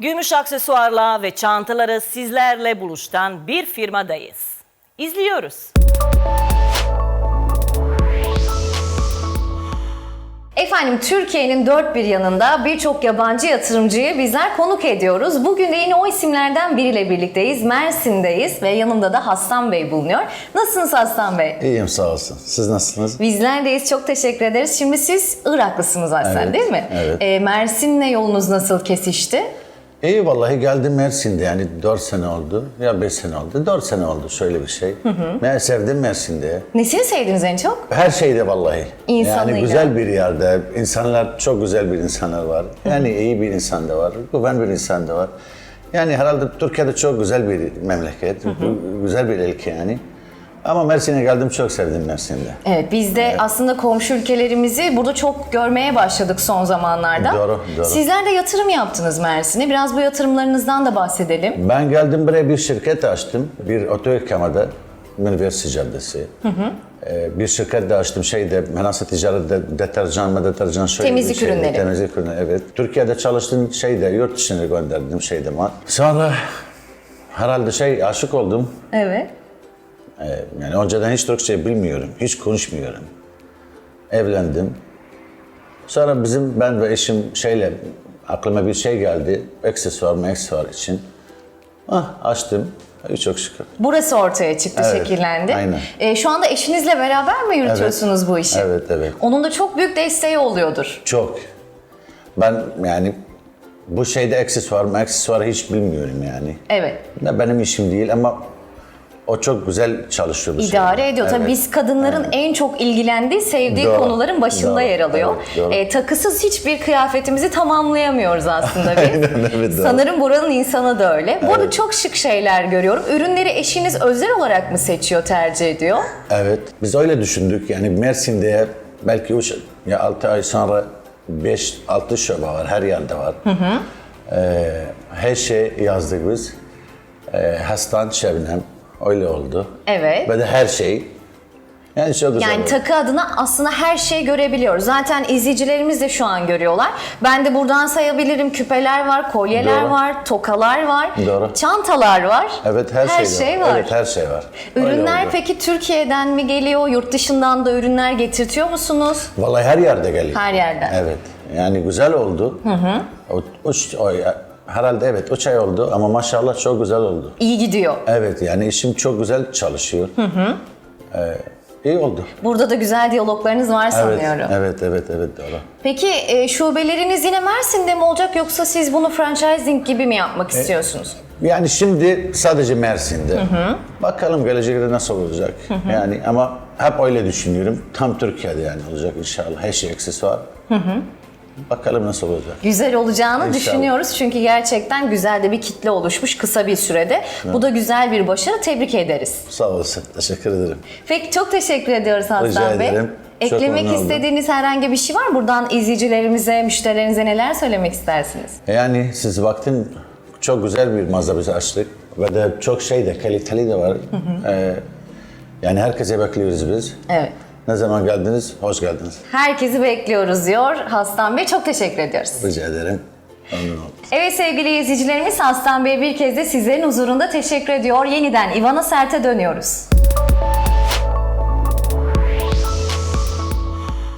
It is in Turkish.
Gümüş aksesuarla ve çantaları sizlerle buluştan bir firmadayız. İzliyoruz. Efendim Türkiye'nin dört bir yanında birçok yabancı yatırımcıyı bizler konuk ediyoruz. Bugün de yine o isimlerden biriyle birlikteyiz. Mersin'deyiz ve yanımda da Hassan Bey bulunuyor. Nasılsınız Hassan Bey? İyiyim sağ olsun. Siz nasılsınız? Bizlerdeyiz. Çok teşekkür ederiz. Şimdi siz Iraklısınız aslında Evet, değil mi? evet. Ee, Mersin'le yolunuz nasıl kesişti? İyi vallahi geldim Mersin'de yani 4 sene oldu ya 5 sene oldu. 4 sene oldu şöyle bir şey. Ben sevdim Mersin'de. Nesini sevdiniz en çok? Her şeyde vallahi. İnsanıyla. Yani güzel bir yerde. insanlar çok güzel bir insanlar var. Yani iyi bir insan da var. Güven bir insan da var. Yani herhalde Türkiye'de çok güzel bir memleket. Güzel bir ülke yani. Ama Mersin'e geldim çok sevdim Mersin'de. Evet biz de aslında komşu ülkelerimizi burada çok görmeye başladık son zamanlarda. Doğru, doğru. Sizler de yatırım yaptınız Mersin'e. Biraz bu yatırımlarınızdan da bahsedelim. Ben geldim buraya bir şirket açtım. Bir oto yıkamada. Üniversite Caddesi. Ee, bir şirket de açtım şeyde, Menasa Ticaret'te deterjan mı deterjan şöyle Temizlik bir şeydi. ürünleri. Temizlik ürünleri, evet. Türkiye'de çalıştığım şeyde, yurt dışına gönderdim şeyde mal. Sonra herhalde şey aşık oldum. Evet. Ee, yani önceden hiç Türkçe bilmiyorum, hiç konuşmuyorum. Evlendim. Sonra bizim ben ve eşim şeyle aklıma bir şey geldi. Aksesuar mı aksesuar için. Ah açtım. Çok şükür. Burası ortaya çıktı, Evet, şekillendi. aynen. Ee, şu anda eşinizle beraber mi yürütüyorsunuz bu işi? Evet evet. Onun da çok büyük desteği oluyordur. Çok. Ben yani bu şeyde aksesuar mı aksesuar hiç bilmiyorum yani. Evet. Ne benim işim değil ama o çok güzel çalışıyor bu İdare şeyde. ediyor. Tabii Evet. biz kadınların en çok ilgilendiği, sevdiği Doğru, konuların başında doğru, yer alıyor. evet, doğru. Ee, takısız hiçbir kıyafetimizi tamamlayamıyoruz aslında biz. Aynen, evet, doğru. Sanırım buranın insanı da öyle. Bu arada çok şık şeyler görüyorum. Ürünleri eşiniz özel olarak mı seçiyor, tercih ediyor? Evet. Biz öyle düşündük. Yani Mersin'de belki üç ya 6 ay sonra 5-6 şube var. Her yerde var. Ee, her şey yazdık biz. Ee, Hastan Şebnem. Öyle oldu. Evet. Ve de her şey. Yani çok güzel Yani oldu. takı adına aslında her şeyi görebiliyoruz. Zaten izleyicilerimiz de şu an görüyorlar. Ben de buradan sayabilirim. Küpeler var, kolyeler Doğru. var, tokalar var, Doğru. çantalar var. Evet her, her şey, şey var. var. Evet her şey var. Ürünler peki Türkiye'den mi geliyor? Yurt dışından da ürünler getirtiyor musunuz? Vallahi her yerde geliyor. Her yerden. Evet. Yani güzel oldu. Hı hı. O, üç, o, herhalde evet 3 ay oldu ama maşallah çok güzel oldu. İyi gidiyor. Evet yani işim çok güzel çalışıyor. Hı hı. iyi oldu. Burada da güzel diyaloglarınız var Evet, sanıyorum. evet, evet, evet doğru. Peki e, şubeleriniz yine Mersin'de mi olacak yoksa siz bunu franchising gibi mi E, yapmak istiyorsunuz? Yani şimdi sadece Mersin'de. Bakalım gelecekte nasıl olacak. Yani ama hep öyle düşünüyorum. Tam Türkiye'de yani olacak inşallah. Her şey aksesuar. Bakalım nasıl olacak. Güzel olacağını İnşallah. düşünüyoruz çünkü gerçekten güzel de bir kitle oluşmuş kısa bir sürede. Bu da güzel bir başarı. Tebrik ederiz. Sağ olasın. Teşekkür ederim. Peki çok teşekkür ediyoruz Hasan Rica Bey. ederim. Çok Eklemek oldum. istediğiniz herhangi bir şey var mı? Buradan izleyicilerimize, müşterilerinize neler söylemek istersiniz? Yani siz vaktin çok güzel bir mağaza bize açtık. Ve de çok şey de kaliteli de var. Ee, yani herkese bekliyoruz biz. Evet. Ne zaman geldiniz? Hoş geldiniz. Herkesi bekliyoruz diyor Hastan Bey. Çok teşekkür ediyoruz. Rica ederim. Evet sevgili izleyicilerimiz Hastan Bey bir kez de sizlerin huzurunda teşekkür ediyor. Yeniden Ivana Sert'e dönüyoruz.